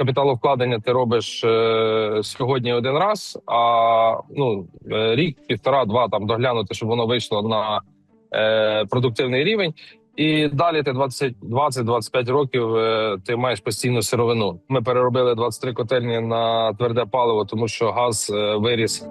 капіталовкладення ти робиш е, сьогодні один раз, а ну е, рік, півтора, два там доглянути, щоб воно вийшло на е, продуктивний рівень. І далі ти 20 20-25 років е, ти маєш постійну сировину. Ми переробили 23 котельні на тверде паливо, тому що газ е, виріс.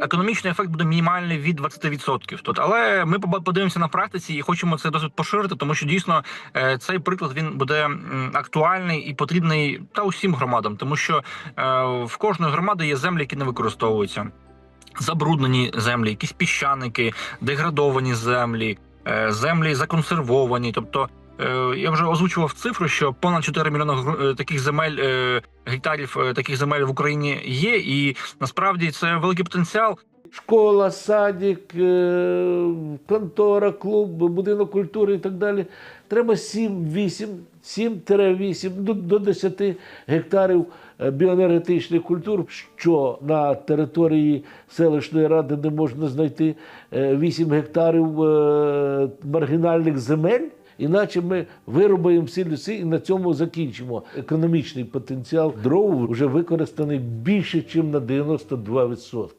Економічний ефект буде мінімальний від 20%. Тут, але ми подивимося на практиці і хочемо це досить поширити, тому що дійсно е, цей приклад він буде актуальний і потрібний та усім громадам, тому що е, в кожної громади є землі, які не використовуються. Забруднені землі, якісь піщаники, деградовані землі, е, землі законсервовані. Тобто я вже озвучував цифру, що понад 4 мільйони е, таких земель е, гектарів е, таких земель в Україні є, і насправді це великий потенціал. Школа, садик, е, контора, клуб, будинок культури і так далі. Треба 7-8, 7-8 до, до 10 гектарів е, біоенергетичних культур, що на території селищної ради не можна знайти е, 8 гектарів е, маргінальних земель. Іначе ми вирубаємо всі ліси і на цьому закінчимо. Економічний потенціал дров вже використаний більше, ніж на 92%.